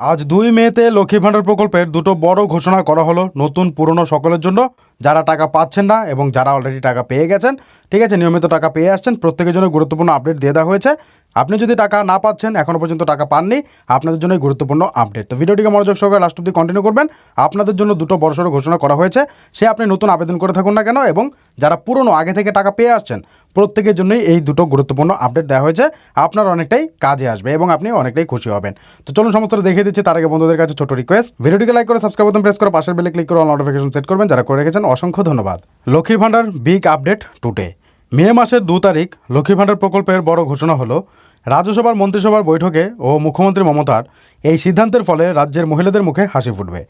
আজ দুই মেতে লক্ষ্মী ভাণ্ডার প্রকল্পের দুটো বড় ঘোষণা করা হলো নতুন পুরনো সকলের জন্য। যারা টাকা পাচ্ছেন না এবং যারা অলরেডি টাকা পেয়ে গেছেন, ঠিক আছে, নিয়মিত টাকা পেয়ে আসছেন, প্রত্যেকের জন্য গুরুত্বপূর্ণ আপডেট দিয়ে দেওয়া হয়েছে। আপনি যদি টাকা না পাচ্ছেন এখনও পর্যন্ত টাকা পাননি, আপনাদের জন্য গুরুত্বপূর্ণ আপডেট তো ভিডিওটিকে মনোযোগ সহকারে লাস্ট অব্দি কন্টিনিউ করবেন। আপনাদের জন্য দুটো বড়সড় ঘোষণা করা হয়েছে। সে আপনি নতুন আবেদন করে থাকুন না কেন এবং যারা পুরনো আগে থেকে টাকা পেয়ে আসছেন, প্রত্যেকের জন্যই এই দুটো গুরুত্বপূর্ণ আপডেট দেওয়া হয়েছে। আপনার অনেকটাই কাজে আসবে এবং আপনি অনেকটাই খুশি হবেন। তো চলুন সমস্তটা দেখিয়ে দিচ্ছি। তার আগে বন্ধুদের কাছে ছোট রিকোয়েস্ট ভিডিওটিকে লাইক করে সাবস্ক্রাইব বাটন প্রেস করে, পাশের বেলে ক্লিক করে নোটিফিকেশন সেট করবেন। যারা করে রেখেছেন, অসংখ্য ধন্যবাদ। লক্ষ্মীর ভাণ্ডার বিগ আপডেট টুডে মে মাসের দু তারিখ লক্ষ্মী ভাণ্ডার প্রকল্পের বড় ঘোষণা হলো রাজ্যসভার মন্ত্রিসভার বৈঠকে ও মুখ্যমন্ত্রী মমতার এই সিদ্ধান্তের ফলে রাজ্যের মহিলাদের মুখে হাসি ফুটবে।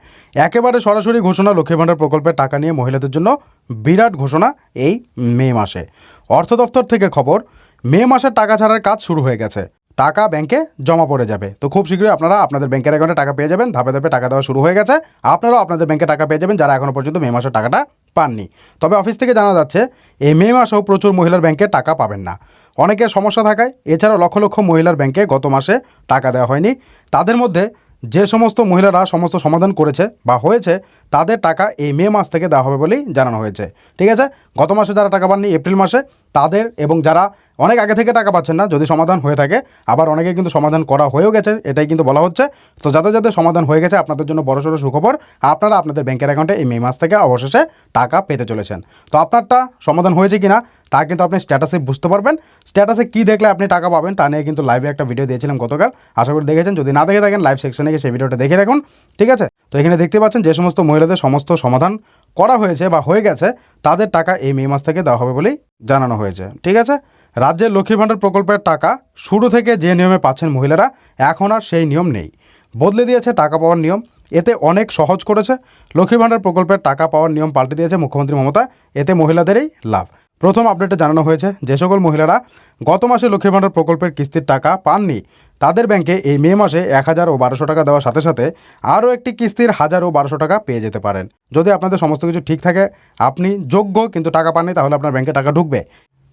একেবারে সরাসরি ঘোষণা লক্ষ্মী ভাণ্ডার প্রকল্পের টাকা নিয়ে মহিলাদের জন্য বিরাট ঘোষণা এই মে মাসে। অর্থ দপ্তর থেকে খবর, মে মাসের টাকা ছাড়ার কাজ শুরু হয়ে গেছে। টাকা ব্যাংকে জমা পড়ে যাবে। তো খুব শীঘ্রই আপনারা আপনাদের ব্যাংকের অ্যাকাউন্টে টাকা পেয়ে যাবেন। ধাপে ধাপে টাকা দেওয়া শুরু হয়ে গেছে। আপনারাও আপনাদের ব্যাংকে টাকা পেয়ে যাবেন যারা এখনও পর্যন্ত মে মাসের টাকাটা পাননি। তবে অফিস থেকে জানা যাচ্ছে, এই মে মাসেও প্রচুর মহিলার ব্যাংকে টাকা পাবেন না। অনেকের সমস্যা থাকায় এছাড়া লক্ষ লক্ষ মহিলার ব্যাংকে গত মাসে টাকা দেওয়া হয়নি। তাদের মধ্যে যে সমস্ত মহিলারা সমস্ত সমাধান করেছে বা হয়েছে, তাদের টাকা এই মে মাস থেকে দেওয়া হবে বলেই জানানো হয়েছে। ঠিক আছে? গত মাসে যারা টাকা পাননি, এপ্রিল মাসে তাদের এবং যারা অনেক আগে থেকে টাকা পাচ্ছেন না, যদি সমাধান হয়ে থাকে, আবার অনেকে কিন্তু সমাধান করা হয়েও গেছে, এটাই কিন্তু বলা হচ্ছে। তো যাদের যাদের সমাধান হয়ে গেছে, আপনাদের জন্য বড়সড় সুখবর, আপনারা আপনাদের ব্যাংকের অ্যাকাউন্টে এই মে মাস থেকে অবশেষে টাকা পেতে চলেছেন। তো আপনারটা সমাধান হয়েছে কিনা, তা কিন্তু আপনি স্ট্যাটাসে বুঝতে পারবেন। স্ট্যাটাসে কী দেখলে আপনি টাকা পাবেন, তা নিয়ে কিন্তু লাইভে একটা ভিডিও দিয়েছিলাম গতকাল। আশা করি দেখেছেন, যদি না দেখে থাকেন লাইভ সেকশনে গিয়ে সেই ভিডিওটা দেখে রাখুন, ঠিক আছে? তো এখানে দেখতে পাচ্ছেন, যে সমস্ত মহিলাদের সমস্ত সমাধান করা হয়েছে বা হয়ে গেছে, তাদের টাকা এই মে মাস থেকে দেওয়া হবে বলেই জানানো হয়েছে। ঠিক আছে? রাজ্যের লক্ষ্মী ভাণ্ডার প্রকল্পের টাকা শুরু থেকে যে নিয়মে পাচ্ছেন মহিলারা, এখন আর সেই নিয়ম নেই। বদলে দিয়েছে টাকা পাওয়ার নিয়ম, এতে অনেক সহজ করেছে। লক্ষ্মী ভাণ্ডার প্রকল্পের টাকা পাওয়ার নিয়ম পাল্টে দিয়েছে মুখ্যমন্ত্রী মমতা, এতে মহিলাদেরই লাভ। প্রথম আপডেটে জানানো হয়েছে, যে সকল মহিলারা গত মাসে লক্ষ্মী ভাণ্ডার প্রকল্পের কিস্তির টাকা পাননি। তাদের ব্যাংকে এই মে মাসে এক হাজার ও বারোশো টাকা দেওয়ার সাথে সাথে আরও একটি কিস্তির হাজার ও বারোশো টাকা পেয়ে যেতে পারেন। যদি আপনাদের সমস্ত কিছু ঠিক থাকে, আপনি যোগ্য কিন্তু টাকা পাননি, তাহলে আপনার ব্যাংকে টাকা ঢুকবে।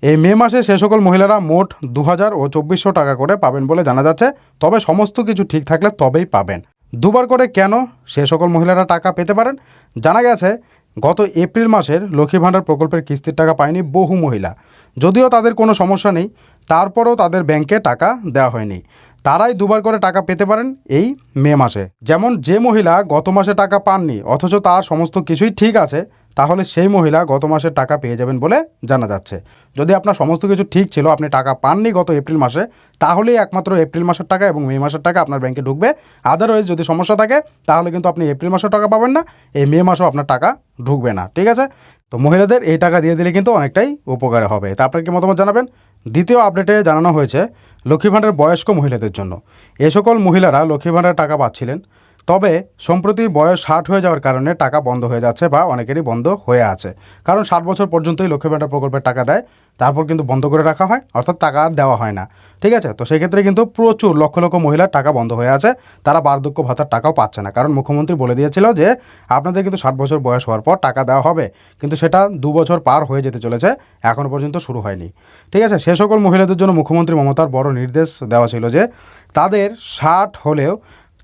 এই মে মাসে সে সকল মহিলারা মোট দু হাজার ও চব্বিশশো টাকা করে পাবেন বলে জানা যাচ্ছে। তবে সমস্ত কিছু ঠিক থাকলে তবেই পাবেন। দুবার করে কেন সে সকল মহিলারা টাকা পেতে পারেন? জানা গেছে গত এপ্রিল মাসের লক্ষ্মী ভাণ্ডার প্রকল্পের কিস্তির টাকা পায়নি বহু মহিলা। যদিও তাদের কোনো সমস্যা নেই, তারপরও তাদের ব্যাংকে টাকা দেওয়া হয়নি। তারাই দুবার করে টাকা পেতে পারেন এই মে মাসে। যেমন যে মহিলা গত মাসে টাকা পাননি, অথচ তার সমস্ত কিছুই ঠিক আছে তাহলে সেই মহিলা গত মাসের টাকা পেয়ে যাবেন বলে জানা যাচ্ছে। যদি আপনার সমস্ত কিছু ঠিক ছিল, আপনি টাকা পাননি গত এপ্রিল মাসে, তাহলেই একমাত্র এপ্রিল মাসের টাকা এবং মে মাসের টাকা আপনার ব্যাংকে ঢুকবে। আদারওয়াইজ যদি সমস্যা থাকে, তাহলে কিন্তু আপনি এপ্রিল মাসেও টাকা পাবেন না, এই মে মাসেও আপনার টাকা ঢুকবে না, ঠিক আছে? তো মহিলাদের এই টাকা দিয়ে দিলে কিন্তু অনেকটাই উপকার হবে। তা আপনার কি মতামত জানাবেন? দ্বিতীয় আপডেটে জানানো হয়েছে লক্ষ্মী ভাণ্ডার বয়স্ক মহিলাদের জন্য। এ সকল মহিলারা লক্ষ্মী ভাণ্ডার টাকা পাচ্ছিলেন। তবে সম্প্রতি বয়স ষাট হয়ে যাওয়ার কারণে টাকা বন্ধ হয়ে যাচ্ছে বা অনেকেরই বন্ধ হয়ে আছে। কারণ ষাট বছর পর্যন্তই লক্ষ্মী ভাণ্ডার প্রকল্পের টাকা দেয়, তারপর কিন্তু বন্ধ করে রাখা হয়, অর্থাৎ টাকা আর দেওয়া হয় না। ঠিক আছে? তো সেক্ষেত্রে কিন্তু প্রচুর লক্ষ লক্ষ মহিলার টাকা বন্ধ হয়ে আছে, তারা বার্ধক্য ভাতার টাকাও পাচ্ছে না। কারণ মুখ্যমন্ত্রী বলে দিয়েছিল যে, আপনাদের কিন্তু ষাট বছর বয়স হওয়ার পর টাকা দেওয়া হবে, কিন্তু সেটা দু বছর পার হয়ে যেতে চলেছে এখনও পর্যন্ত শুরু হয়নি। ঠিক আছে? সে সকল মহিলাদের জন্য মুখ্যমন্ত্রী মমতার বড় নির্দেশ দেওয়া ছিল যে, তাদের ষাট হলেও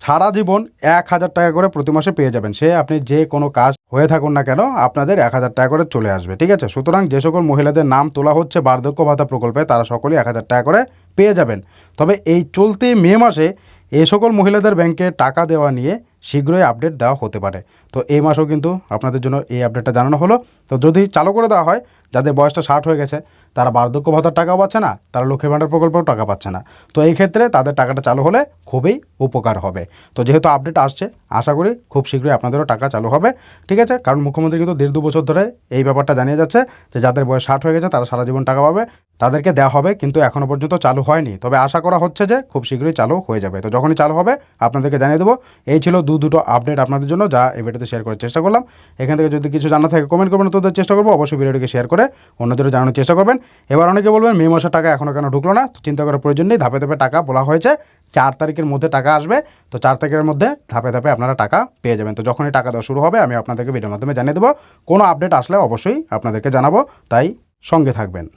সারা জীবন এক হাজার টাকা করে প্রতি মাসে পেয়ে যাবেন। সে আপনি যে কোনো কাজ হয়ে থাকুন না কেন, আপনাদের এক হাজার টাকা করে চলে আসবে, ঠিক আছে? সুতরাং যে সকল মহিলাদের নাম তোলা হচ্ছে বার্ধক্য ভাতা প্রকল্পে, তারা সকলেই এক হাজার টাকা করে পেয়ে যাবেন। তবে এই চলতি মে মাসে এই সকল মহিলাদের ব্যাংকে টাকা দেওয়া নিয়ে শীঘ্রই আপডেট দেওয়া হতে পারে। তো এই মাসেও কিন্তু আপনাদের জন্য এই আপডেটটা জানানো হলো। তো যদি চালু করে দেওয়া হয়, যাদের বয়সটা ষাট হয়ে গেছে, তারা বার্ধক্য ভাতার টাকাও পাচ্ছে না, তারা লক্ষ্মী ভাণ্ডার প্রকল্পেও টাকা পাচ্ছে না। তো এই ক্ষেত্রে তাদের টাকাটা চালু হলে খুবই উপকার হবে। তো যেহেতু আপডেট আসছে, আশা করি খুব শীঘ্রই আপনাদেরও টাকা চালু হবে। ঠিক আছে? কারণ মুখ্যমন্ত্রী কিন্তু দেড় দু বছর ধরে এই ব্যাপারটা জানিয়ে যাচ্ছে যে, যাদের বয়স ষাট হয়ে গেছে, তারা সারা জীবন টাকা পাবে। তাদেরকে দেওয়া হবে, কিন্তু এখনও পর্যন্ত চালু হয়নি। তবে আশা করা হচ্ছে যে খুব শীঘ্রই চালু হয়ে যাবে। তো যখনই চালু হবে, আপনাদেরকে জানিয়ে দেবো, এই ছিল দু দুটো আপডেট আপনাদের জন্য, যা এই ভিডিওতে শেয়ার করার চেষ্টা করলাম। এখান থেকে যদি কিছু জানা থাকে কমেন্ট করবেন তোদের চেষ্টা করব। অবশ্যই ভিডিওটিকে শেয়ার করে অন্যদেরও জানানোর চেষ্টা করবেন। এবার অনেকে বলবেন, মে মাসের টাকা এখনও কেন ঢুকলো না? চিন্তা করার প্রয়োজন নেই। ধাপে ধাপে টাকা বলা হয়েছে। চার তারিখের মধ্যে টাকা আসবে। তো চার তারিখের মধ্যে ধাপে ধাপে আপনারা টাকা পেয়ে যাবেন। তো যখনই টাকা দেওয়া শুরু হবে, আমি আপনাদেরকে ভিডিওর মাধ্যমে জানিয়ে দেবো। কোনো আপডেট আসলে অবশ্যই আপনাদেরকে জানাব। তাই সঙ্গে থাকবেন।